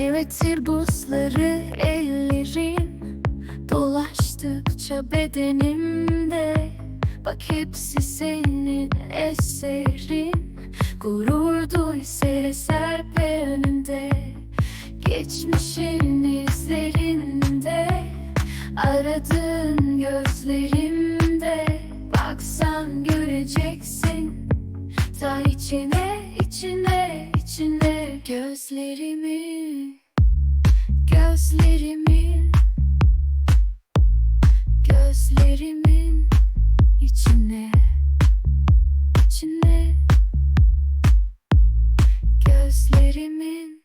Eritir buzları ellerin. Dolaştıkça bedenimde. Bak hepsi senin eserin. Gurur duy serpe önünde. Geçmişin izlerinde. Aradığın gözlerimde. Baksan göreceksin. Ta içine, içine, içine Gözlerimi Gözlerimin Gözlerimin içine içine. Gözlerimin